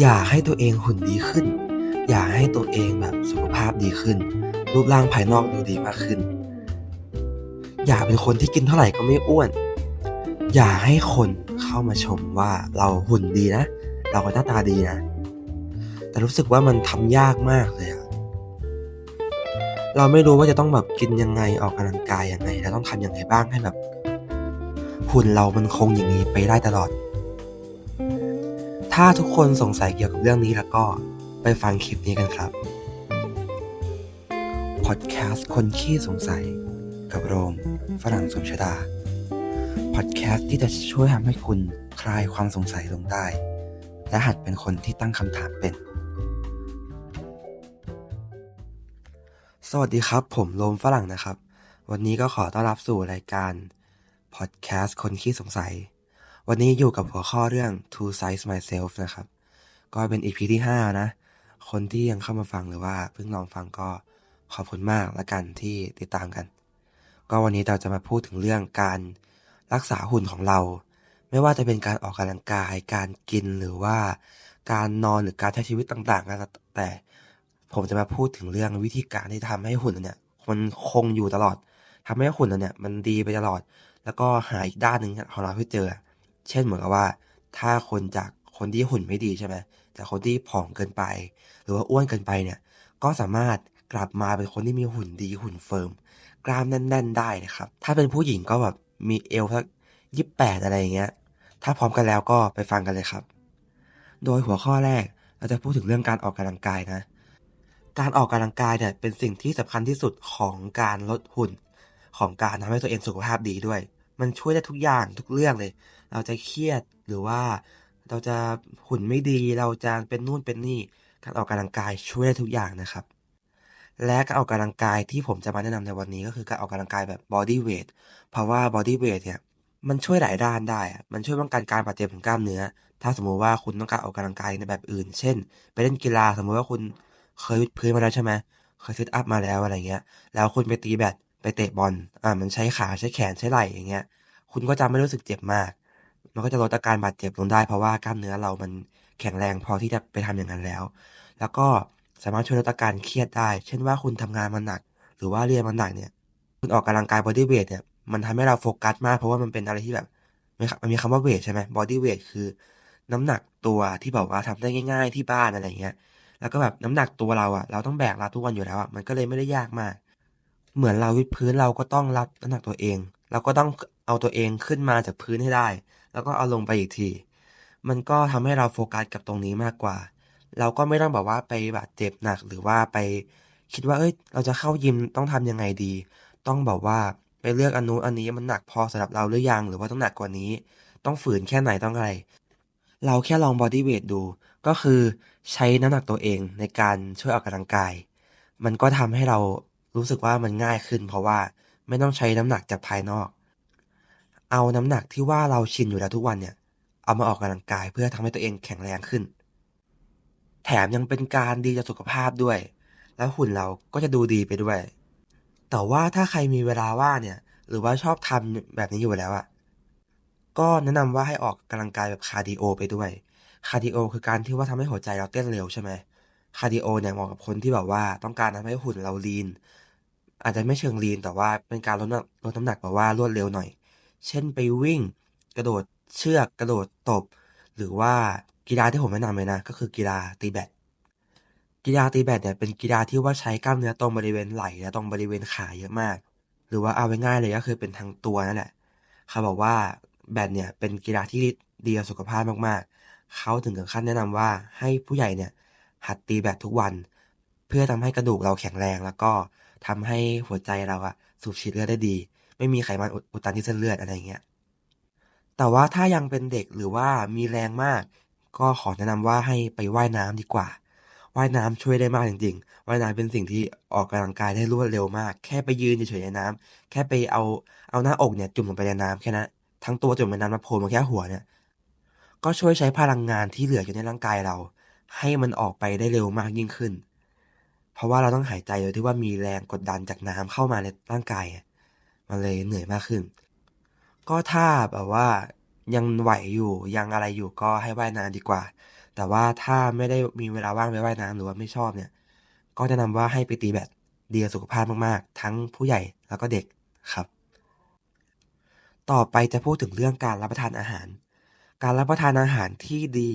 อยากให้ตัวเองหุ่นดีขึ้น อยากให้ตัวเองแบบสุขภาพดีขึ้น รูปร่างภายนอกดูดีมากขึ้น อยากเป็นคนที่กินเท่าไหร่ก็ไม่อ้วน อยากให้คนเข้ามาชมว่าเราหุ่นดีนะ เราหน้าตาดีนะ แต่รู้สึกว่ามันทำยากมากเลยอะเราไม่รู้ว่าจะต้องแบบกินยังไงออกกำลังกายยังไง แล้วต้องทำยังไงบ้างให้แบบหุ่นเรามันคงอย่างนี้ไปได้ตลอด ถ้าทุกคนสงสัยเกี่ยวกับเรื่องนี้แล้วก็ไปฟังคลิปนี้กันครับ พอดแคสต์คนขี้สงสัย กับโรม ฝรั่งสมชดา พอดแคสต์ที่จะช่วยทำให้คุณคลายความสงสัยลงได้ และหัดเป็นคนที่ตั้งคำถามเป็น สวัสดีครับ ผมโรมฝรั่งนะครับ วันนี้ก็ขอต้อนรับสู่รายการพอดแคสต์คนขี้สงสัย วันนี้อยู่กับหัวข้อเรื่อง to size myself นะครับ ก็เป็น EP ที่ 5 นะ คนที่ยังเข้ามาฟังหรือว่าเพิ่งลองฟังก็ขอบคุณมากละกันที่ติดตามกัน ก็วันนี้เราจะมาพูดถึงเรื่องการรักษาหุ่นของเรา ไม่ว่าจะเป็นการออกกำลังกาย การกินหรือว่า การนอนหรือการใช้ชีวิตต่างๆก็แล้วแต่ผมจะมาพูดถึงเรื่องวิธีการที่ทำให้หุ่นเราเนี่ยมันคงอยู่ตลอดทำให้หุ่นเราเนี่ยมันดีไปตลอด แล้วก็หาอีกด้านหนึ่งของเราให้เจอ เช่นเหมือนกับว่า ถ้าคนจากคนที่หุ่นไม่ดีใช่ไหมจากคนที่ผอมเกินไป หรือว่าอ้วนเกินไปเนี่ย ก็สามารถกลับมาเป็นคนที่มีหุ่นดีหุ่นเฟิร์มกล้ามแน่น ๆ ได้นะครับ ถ้าเป็นผู้หญิงก็แบบมีเอวสักยี่แปดอะไรอย่างเงี้ย ถ้าพร้อมกันแล้วก็ไปฟังกันเลยครับ โดยหัวข้อแรกเราจะพูดถึงเรื่องการออกกำลังกายนะ การออกกำลังกายเนี่ยเป็นสิ่งที่สำคัญที่สุดของการลดหุ่น ของการทำให้ตัวเองสุขภาพดีด้วย มันช่วยได้ทุกอย่างทุกเรื่องเลย เราจะเครียดหรือว่าเราจะหุ่นไม่ดีเราจะเป็นนู่นเป็นนี่ การออกกำลังกายช่วยได้ทุกอย่างนะครับ และการออกกำลังกายที่ผมจะมาแนะนำในวันนี้ก็คือการออกกำลังกายแบบ body weight เพราะว่า body weight เนี่ยมันช่วยหลายด้านได้ มันช่วยป้องกันการบาดเจ็บของกล้ามเนื้อ ถ้าสมมุติว่าคุณต้องการออกกำลังกายในแบบอื่น เช่น ไปเล่นกีฬาสมมุติว่าคุณเคยวิดพื้นมาแล้วใช่ไหมเคยซิทอัพมาแล้วอะไรเงี้ย แล้วคุณไปตีแบดไปเตะบอล อ่า มันใช้ขาใช้แขนใช้ไหล่อย่างเงี้ย คุณก็จะไม่รู้สึกเจ็บมาก มันก็จะลดอาการบาดเจ็บลงได้เพราะว่ากล้ามเนื้อเรามันแข็งแรงพอที่จะไปทำอย่างนั้นแล้ว แล้วก็สามารถช่วยลดอาการเครียดได้ เช่นว่าคุณทำงานมาหนัก หรือว่าเรียนมาหนักเนี่ย คุณออกกำลังกาย body weight เนี่ย มันทำให้เราโฟกัสมาก เพราะว่ามันเป็นอะไรที่แบบมันมีคำว่าเวทใช่ไหม body weight คือ น้ำหนักตัวที่แบบว่าทำได้ง่าย ๆ ที่บ้านอะไรเงี้ย แล้วก็แบบน้ำหนักตัวเราอะเราต้องแบกรับทุกวันอยู่แล้วอะมันก็เลยไม่ได้ยากมาก เหมือนเราวิดพื้นเราก็ต้องรับน้ำหนักตัวเอง เราก็ต้องเอาตัวเองขึ้นมาจากพื้นให้ได้ แล้วก็เอาลงไปอีกที มันก็ทำให้เราโฟกัสกับตรงนี้มากกว่า เราก็ไม่ต้องแบบว่าไปบาดเจ็บหนักหรือว่าไปคิดว่าเอ้ย เราจะเข้ายิมต้องทำยังไงดี ต้องแบบว่าไปเลือกอันนู้นอันนี้มันหนักพอสำหรับเราหรือยังหรือว่าต้องหนักกว่านี้ ต้องฝืนแค่ไหนต้องอะไร เราแค่ลอง body weight ดู ก็คือใช้น้ำหนักตัวเองในการช่วยออกกำลังกาย มันก็ทำให้เรารู้สึกว่ามันง่ายขึ้น เพราะว่าไม่ต้องใช้น้ำหนักจากภายนอก เอาน้ำหนักที่ว่าเราชินอยู่แล้วทุกวันเนี่ย เอามาออกกำลังกายเพื่อทำให้ตัวเองแข็งแรงขึ้น แถมยังเป็นการดีต่อสุขภาพด้วย แล้วหุ่นเราก็จะดูดีไปด้วย แต่ว่าถ้าใครมีเวลาว่างเนี่ย หรือว่าชอบทำแบบนี้อยู่แล้วอะก็แนะนำว่าให้ออกกำลังกายแบบคาร์ดิโอไปด้วย คาร์ดิโอคือการที่ว่าทำให้หัวใจเราเต้นเร็วใช่ไหมคาร์ดิโอเนี่ยเหมาะกับคนที่แบบว่าต้องการทำให้หุ่นเราลีนอาจจะไม่เชิงลีนแต่ว่าเป็นการลดน้ำลดน้ำหนักแบบว่ารวดเร็วหน่อย เช่นไปวิ่ง กระโดดเชือกกระโดดตบ หรือว่ากีฬาที่ผมแนะนำเลยนะ ก็คือกีฬาตีแบดกีฬาตีแบดเนี่ยเป็นกีฬาที่ว่าใช้กล้ามเนื้อตรงบริเวณไหล่และตรงบริเวณขาเยอะมาก หรือว่าเอาไว้ง่ายเลยก็คือเป็นทั้งตัวนั่นแหละเขาบอกว่าแบดเนี่ยเป็นกีฬาที่ดีต่อสุขภาพมากๆ เขาถึงกับขั้นแนะนำว่าให้ผู้ใหญ่เนี่ยหัดตีแบดทุกวัน เพื่อทำให้กระดูกเราแข็งแรง แล้วก็ทำให้หัวใจเราอะสูบฉีดเลือดได้ดี ไม่มีไขมันอุดตันที่เส้นเลือดอะไรเงี้ย แต่ว่าถ้ายังเป็นเด็กหรือว่ามีแรงมาก ก็ขอแนะนำว่าให้ไปว่ายน้ำดีกว่า ว่ายน้ำช่วยได้มากจริงๆ ว่ายน้ำเป็นสิ่งที่ออกกำลังกายได้รวดเร็วมาก แค่ไปยืนเฉยๆในน้ำแค่ไปเอาเอาหน้าอกเนี่ยจุ่มลงไปในน้ำแค่นั้นทั้งตัวจุ่มในน้ำมาโผล่มาแค่หัวเนี่ย ก็ช่วยใช้พลังงานที่เหลืออยู่ในร่างกายเรา ให้มันออกไปได้เร็วมากยิ่งขึ้น เพราะว่าเราต้องหายใจโดยที่ว่ามีแรงกดดันจากน้ำเข้ามาในร่างกาย มันเลยเหนื่อยมากขึ้น ก็ถ้าแบบว่ายังไหวอยู่ยังอะไรอยู่ก็ให้ว่ายน้ำดีกว่า แต่ว่าถ้าไม่ได้มีเวลาว่างไปว่ายน้ำหรือว่าไม่ชอบเนี่ย ก็แนะนำว่าให้ไปตีแบดดีต่อสุขภาพมากๆ ทั้งผู้ใหญ่แล้วก็เด็กครับ ต่อไปจะพูดถึงเรื่องการรับประทานอาหาร การรับประทานอาหารที่ดี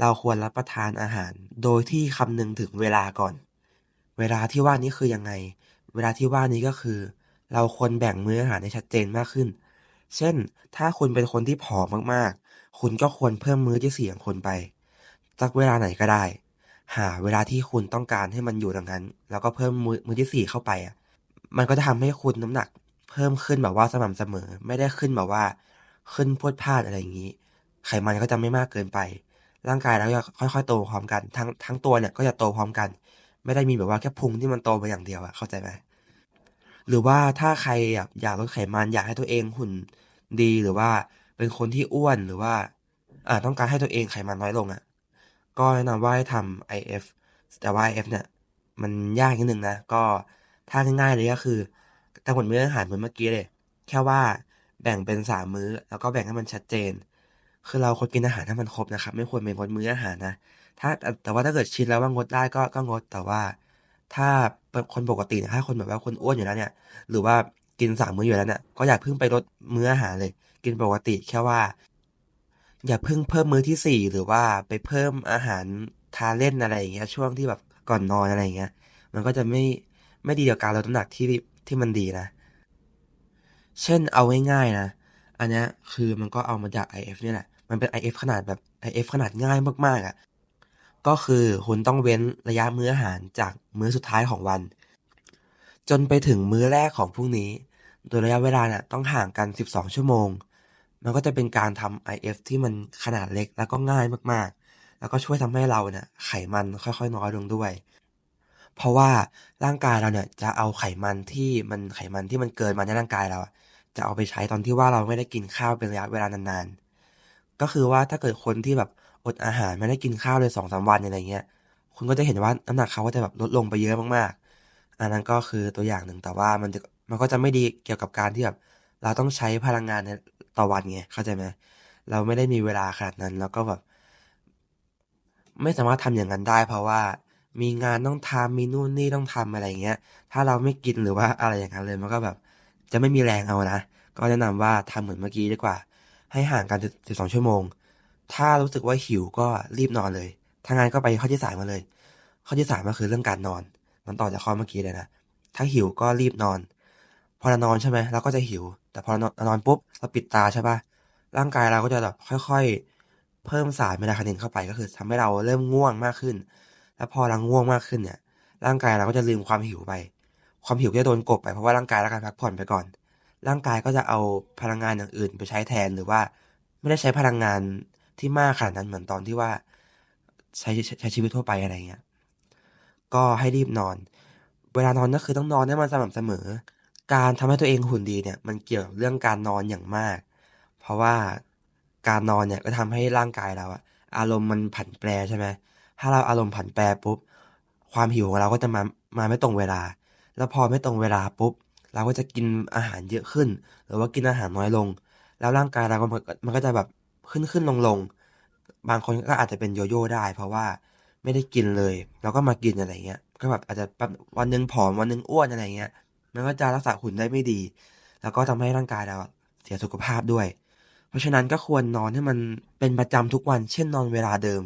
เราควรรับประทานอาหาร โดยที่คำนึงถึงเวลาก่อน เวลาที่ว่านี้คือยังไง เวลาที่ว่านี้ก็คือ เราควรแบ่งมื้ออาหารให้ชัดเจนมากขึ้น เช่น ถ้าคุณเป็นคนที่ผอมมากๆ คุณก็ควรเพิ่มมื้อที่สี่ของคุณไป สักเวลาไหนก็ได้ หาเวลาที่คุณต้องการให้มันอยู่ดังนั้น แล้วก็เพิ่มมื้อมื้อที่สี่เข้าไปอะ มันก็จะทำให้คุณน้ำหนัก เพิ่มขึ้นแบบว่าสม่ำเสมอ ไม่ได้ขึ้นแบบว่า ขึ้นพรวดพราดอะไรอย่างนี้ ไขมันก็จะไม่มากเกินไป ร่างกายเราจะค่อยๆ โตพร้อมกัน ทั้งทั้งตัวเนี่ยก็จะโตพร้อมกัน ไม่ได้มีแบบว่าแค่พุงที่มันโตมาอย่างเดียวอะเข้าใจไหม หรือว่าถ้าใครอยากลดไขมันอยากให้ตัวเองหุ่นดีหรือว่าเป็นคนที่อ้วนหรือว่าอ่าต้องการให้ตัวเองไขมันน้อยลงอะก็แนะนำว่าให้ทำ IF แต่ว่า IF เนี่ย มันยากนิดนึงนะ ก็ถ้าง่ายๆเลยก็คือกำหนดมื้ออาหารเหมือนเมื่อกี้เลย แค่ว่าแบ่งเป็นสามมื้อ แล้วก็แบ่งให้มันชัดเจน คือเราควรกินอาหารให้มันครบนะครับ ไม่ควรเป็นงดมื้ออาหารนะ ถ้าแต่ว่าถ้าเกิดชินแล้วว่างดได้ก็ก็งดแต่ว่า ถ้าคนปกตินี่ยถ้าคนแบบว่าคนอ้วนอยู่แล้วเนี่ย หรือว่ากินสามมื้ออยู่แล้วเนี่ยก็อย่าเพิ่งไปลดมื้ออาหารเลย กินปกติแค่ว่า อย่าเพิ่งเพิ่มมื้อที่สี่หรือว่าไปเพิ่มอาหารทานเล่นอะไรอย่างเงี้ยช่วงที่แบบก่อนนอนอะไรอย่างเงี้ย มันก็จะไม่ไม่ดีกับการลดน้ำหนักที่ที่มันดีนะ เช่นเอาง่ายๆนะ อันนี้คือมันก็เอามาจาก IF เนี่ยแหละ มันเป็น IF ขนาดแบบ IF ขนาดง่ายมากๆอะ่ะ ก็คือคุณต้องเว้นระยะมื้ออาหารจากมื้อสุดท้ายของวัน จนไปถึงมื้อแรกของพรุ่งนี้ โดยระยะเวลาเนี่ยต้องห่างกัน 12 ชั่วโมง มันก็จะเป็นการทำ IF ที่มันขนาดเล็กแล้วก็ง่ายมากๆ แล้วก็ช่วยทำให้เราเนี่ยไขมันค่อยๆน้อยลงด้วย เพราะว่าร่างกายเราเนี่ยจะเอาไขมันที่มันไขมันที่มันเกินมาในร่างกายเรา จะเอาไปใช้ตอนที่ว่าเราไม่ได้กินข้าวเป็นระยะเวลานานๆ ก็คือว่าถ้าเกิดคนที่แบบ อดอาหารไม่ได้กินข้าวเลยสองสามวันอะไรเงี้ย คุณก็จะเห็นว่าน้ำหนักเขาก็จะแบบลดลงไปเยอะมากๆ อันนั้นก็คือตัวอย่างหนึ่งแต่ว่ามันจะมันก็จะไม่ดีเกี่ยวกับการที่แบบเราต้องใช้พลังงานในต่อวันไงเข้าใจไหมเราไม่ได้มีเวลาขนาดนั้น แล้วก็แบบ ไม่สามารถทำอย่างนั้นได้ เพราะว่ามีงานต้องทำมีนู่นนี่ต้องทำอะไรเงี้ย ถ้าเราไม่กินหรือว่าอะไรอย่างนั้นเลยมันก็แบบ จะไม่มีแรงเอานะก็แนะนำว่าทำเหมือนเมื่อกี้ดีกว่า ให้ห่างกัน 12 ชั่วโมง ถ้ารู้สึกว่าหิวก็รีบนอนเลยถ้างานก็ไปข้อที่สามมาเลย ข้อที่สามก็คือเรื่องการนอน มันต่อจากข้อเมื่อกี้เลยนะ ถ้าหิวก็รีบนอน พอเรานอนใช่ไหมเราก็จะหิว แต่พอนอนปุ๊บเราปิดตาใช่ปะร่างกายเราก็จะแบบค่อยๆ เพิ่มสารเมลาโทนินเข้าไปก็คือทำให้เราเริ่มง่วงมากขึ้น แล้วพอเราง่วงมากขึ้นเนี่ย ร่างกายเราก็จะลืมความหิวไป ความหิวก็จะโดนกบไปเพราะว่าร่างกายและการพักผ่อนไปก่อน ร่างกายก็จะเอาพลังงานอย่างอื่นไปใช้แทนหรือว่า ไม่ได้ใช้พลังงาน ที่มากขนาดนั้นเหมือนตอนที่ว่าใช้ใช้ชีวิตทั่วไปอะไรเงี้ย ก็ให้รีบนอน เวลานอนก็คือต้องนอนให้มันสม่ำเสมอ การทำให้ตัวเองหุ่นดีเนี่ย มันเกี่ยวเรื่องการนอนอย่างมาก เพราะว่าการนอนเนี่ยก็ทำให้ร่างกายเราอะอารมณ์มันผันแปรใช่ไหมถ้าเราอารมณ์ผันแปรปุ๊บ ความหิวของเราก็จะมามาไม่ตรงเวลา แล้วพอไม่ตรงเวลาปุ๊บ เราก็จะกินอาหารเยอะขึ้น หรือว่ากินอาหารน้อยลง แล้วร่างกายเราก็มันก็จะแบบขึ้นขึ้นลงลง บางคนก็อาจจะเป็นโยโย่ได้ เพราะว่าไม่ได้กินเลยแล้วก็มากินอะไรเงี้ย ก็แบบอาจจะวันนึงผอมวันนึงอ้วนอะไรเงี้ย มันก็จะรักษาหุ่นได้ไม่ดี แล้วก็ทำให้ร่างกายเราเสียสุขภาพด้วย เพราะฉะนั้นก็ควรนอนให้มันเป็นประจำทุกวัน เช่นนอนเวลาเดิม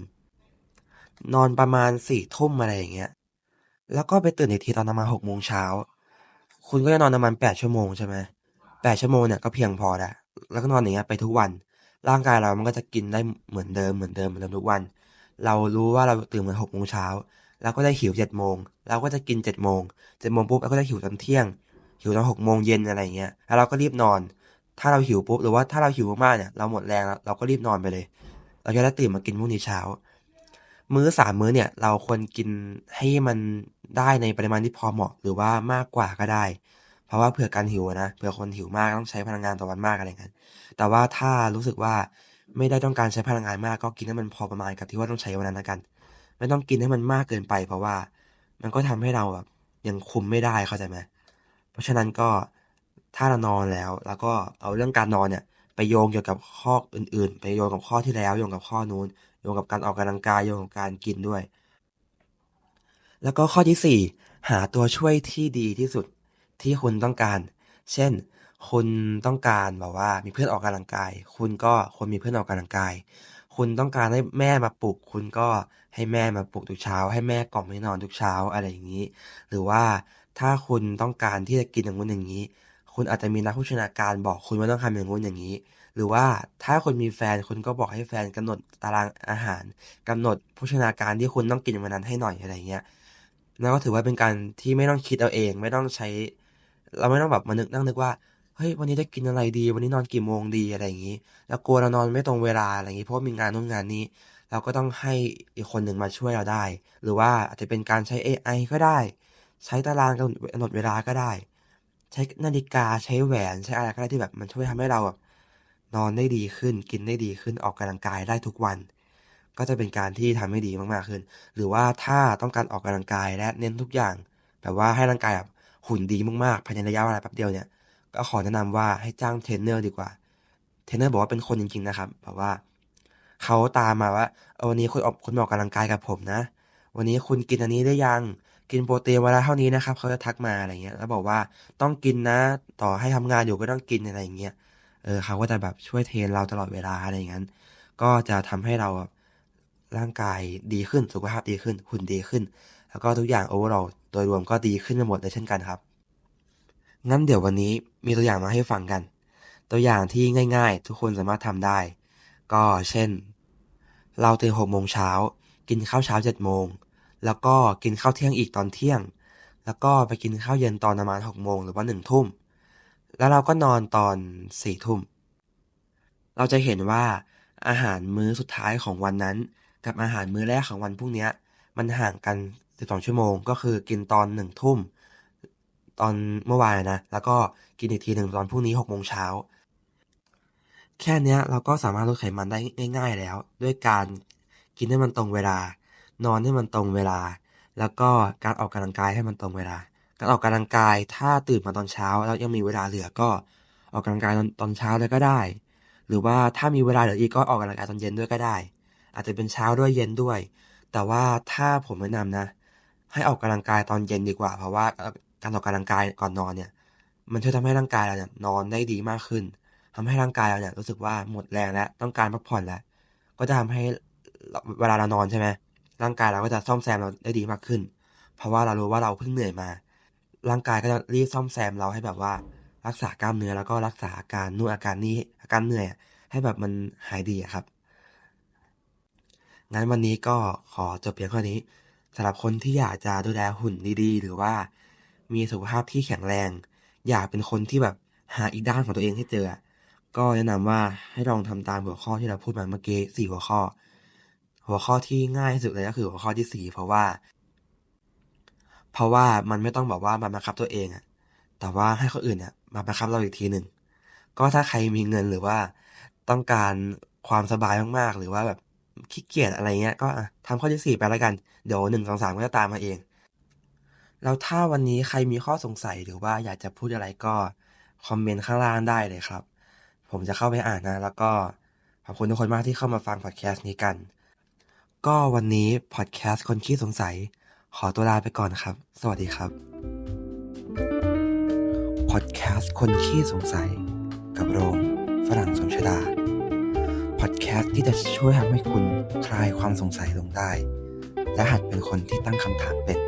นอนประมาณสี่ทุ่มอะไรอย่างเงี้ย แล้วก็ไปตื่นอีกทีตอนประมาณหกโมงเช้า คุณก็จะนอนประมาณแปดชั่วโมงใช่ไหมแปดชั่วโมงเนี่ยก็เพียงพอแล้วแล้วก็นอนอย่างเงี้ยไปทุกวัน ร่างกายเรามันก็จะกินได้เหมือนเดิมเหมือนเดิมเหมือนเดิมทุกวัน เรารู้ว่าเราตื่นมาหกโมงเช้าแล้วก็ได้หิวเจ็ดโมงเราก็จะกินเจ็ดโมงเจ็ดโมงปุ๊บเราก็จะหิวตอนเที่ยง หิวตอนหกโมงเย็นอะไรเงี้ยแล้วเราก็รีบนอน ถ้าเราหิวปุ๊บหรือว่าถ้าเราหิวมากๆเนี่ยเราหมดแรงแล้วเราก็รีบนอนไปเลย เราจะได้ตื่นมากินพรุ่งนี้เช้า มื้อสามมื้อเนี่ยเราควรกินให้มันได้ในปริมาณที่พอเหมาะหรือว่ามากกว่าก็ได้ เพราะว่าเผื่อการหิวนะเผื่อคนหิวมากต้องใช้พลังงานต่อวันมากอะไรเงี้ยแต่ว่าถ้ารู้สึกว่าไม่ได้ต้องการใช้พลังงานมากก็กินให้มันพอประมาณกับที่ว่าต้องใช้วันนั้นแล้วกัน ไม่ต้องกินให้มันมากเกินไป เพราะว่ามันก็ทำให้เราแบบยังคุมไม่ได้เข้าใจไหมเพราะฉะนั้นก็ถ้าเรานอนแล้ว แล้วก็เอาเรื่องการนอนเนี่ย ไปโยงเกี่ยวกับข้ออื่น ๆ ไปโยงกับข้อที่แล้วโยงกับข้อนู้นโยงกับการออกกำลังกายโยงกับการกินด้วย แล้วก็ข้อที่สี่หาตัวช่วยที่ดีที่สุด ที่คุณต้องการ เช่น คุณต้องการแบบว่า มีเพื่อนออกกำลังกาย คุณก็ควรมีเพื่อนออกกำลังกาย คุณต้องการให้แม่มาปลุก คุณก็ให้แม่มาปลุกทุกเช้า ให้แม่กล่อมให้นอนทุกเช้าอะไรอย่างนี้ หรือว่าถ้าคุณต้องการที่จะกินอย่างนู้นอย่างนี้ คุณอาจจะมีนักโภชนาการบอกคุณว่าต้องทำอย่างนู้นอย่างนี้ หรือว่าถ้าคุณมีแฟนคุณก็บอกให้แฟนกำหนดตารางอาหารกำหนดโภชนาการที่คุณต้องกินวันนั้นให้หน่อยอะไรเงี้ยนั่นก็ถือว่าเป็นการที่ไม่ต้องคิดเอาเอง ไม่ต้องใช้ เราไม่ต้องแบบมานึกนั่งนึกว่าเฮ้ยวันนี้จะกินอะไรดี วันนี้นอนกี่โมงดีอะไรอย่างนี้ แล้วกลัวเรานอนไม่ตรงเวลาอะไรอย่างนี้ เพราะมีงานนู่นงานนี้ เราก็ต้องให้อีกคนหนึ่งมาช่วยเราได้ หรือว่าอาจจะเป็นการใช้ AI ก็ได้ ใช้ตารางกำหนดเวลาก็ได้ ใช้นาฬิกาใช้แหวนใช้อะไรก็ได้ที่แบบมันช่วยทำให้เราแบบนอนได้ดีขึ้น กินได้ดีขึ้นออกกำลังกายได้ทุกวัน ก็จะเป็นการที่ทำให้ดีมากๆขึ้น หรือว่าถ้าต้องการออกกำลังกายและเน้นทุกอย่าง แบบว่าให้ร่างกายแบบ หุ่นดีมากๆภายในระยะเวลาแป๊บเดียวเนี่ยก็ขอแนะนำว่าให้จ้างเทรนเนอร์ดีกว่าเทรนเนอร์บอกว่าเป็นคนจริงๆนะครับแบบว่าเขาตามมาว่าเออวันนี้คุณออกคุณมออกกำลังกายกับผมนะ วันนี้คุณกินอันนี้ได้ยังกินโปรตีนเวละเท่านี้นะครับเขาจะทักมาอะไรเงี้ย แล้วบอกว่าต้องกินนะ ต่อให้ทำงานอยู่ก็ต้องกินอะไรอย่างเงี้ยเออเขาก็จะแบบช่วยเทรนเราตลอดเวลาอะไรอย่างนั้น ก็จะทำให้เราร่างกายดีขึ้นสุขภาพดีขึ้นหุ่นดีขึ้น แล้วก็ทุกอย่างโอเวอร์ โดยรวมก็ดีขึ้นไปหมดเลยเช่นกันครับ งั้นเดี๋ยววันนี้มีตัวอย่างมาให้ฟังกัน ตัวอย่างที่ง่ายๆ ทุกคนสามารถทำได้ ก็เช่น เราตื่นหกโมงเช้า กินข้าวเช้าเจ็ดโมง แล้วก็กินข้าวเที่ยงอีกตอนเที่ยง แล้วก็ไปกินข้าวเย็นตอนประมาณหกโมงหรือว่าหนึ่งทุ่ม แล้วเราก็นอนตอนสี่ทุ่ม เราจะเห็นว่าอาหารมื้อสุดท้ายของวันนั้น กับอาหารมื้อแรกของวันพรุ่งนี้มันห่างกัน 12 ชั่วโมง ก็คือกินตอนหนึ่งทุ่ม ตอนเมื่อวานนะ แล้วก็กินอีกทีหนึ่งตอนพรุ่งนี้หกโมงเช้า แค่นี้เราก็สามารถลดไขมันได้ง่ายๆแล้ว ด้วยการกินให้มันตรงเวลา นอนให้มันตรงเวลา แล้วก็การออกกำลังกายให้มันตรงเวลา การออกกำลังกายถ้าตื่นมาตอนเช้า แล้วยังมีเวลาเหลือก็ออกกำลังกายตอนตอนเช้าเลยก็ได้ หรือว่าถ้ามีเวลาเหลืออีกก็ออกกำลังกายตอนเย็นด้วยก็ได้ อาจจะเป็นเช้าด้วยเย็นด้วย แต่ว่าถ้าผมแนะนำนะ ให้ออกกำลังกายตอนเย็นดีกว่า เพราะว่าการออกกำลังกายก่อนนอนเนี่ย มันช่วยทำให้ร่างกายเราเนี่ยนอนได้ดีมากขึ้นทำให้ร่างกายเราเนี่ยรู้สึกว่าหมดแรงแล้วต้องการพักผ่อนแล้วก็จะทำให้เวลาเรานอนใช่ไหมร่างกายเราก็จะซ่อมแซมเราได้ดีมากขึ้น เพราะว่าเรารู้ว่าเราเพิ่งเหนื่อยมา ร่างกายก็จะรีบซ่อมแซมเราให้แบบว่ารักษากล้ามเนื้อแล้วก็รักษาอาการนู่นอาการนี้อาการเหนื่อย ให้แบบมันหายดีครับ งั้นวันนี้ก็ขอจบเพียงเท่านี้ สำหรับคนที่อยากจะดูแลหุ่นดีๆ หรือว่า มีสุขภาพที่แข็งแรง อยากเป็นคนที่แบบหาอีกด้านของตัวเองให้เจอ ก็แนะนำว่าให้ลองทำตามหัวข้อที่เราพูดมาเมื่อกี้สี่หัวข้อ หัวข้อที่ง่ายที่สุดเลยก็คือหัวข้อที่สี่เพราะว่า เพราะว่ามันไม่ต้องแบบว่ามาบังคับตัวเองอะแต่ว่าให้คนอื่นเนี่ยมาบังคับเราอีกทีหนึ่งก็ถ้าใครมีเงินหรือว่าต้องการความสบายมากๆ หรือว่าแบบ ขี้เกียจอะไรเงี้ย ก็ทำข้อที่สี่ไปแล้วกัน เดี๋ยวหนึ่งสองสามก็จะตามมาเอง แล้วถ้าวันนี้ใครมีข้อสงสัยหรือว่าอยากจะพูดอะไรก็คอมเมนต์ข้างล่างได้เลยครับ ผมจะเข้าไปอ่านนะ แล้วก็ขอบคุณทุกคนมากที่เข้ามาฟังพอดแคสต์นี้กัน ก็วันนี้พอดแคสต์คนขี้สงสัย ขอตัวลาไปก่อนครับ สวัสดีครับพอดแคสต์คนขี้สงสัย กับโรงฝรั่งสมชดา พอดแคสต์ที่จะช่วยทำให้คุณคลายความสงสัยลงได้ และหัดเป็นคนที่ตั้งคำถามเป็น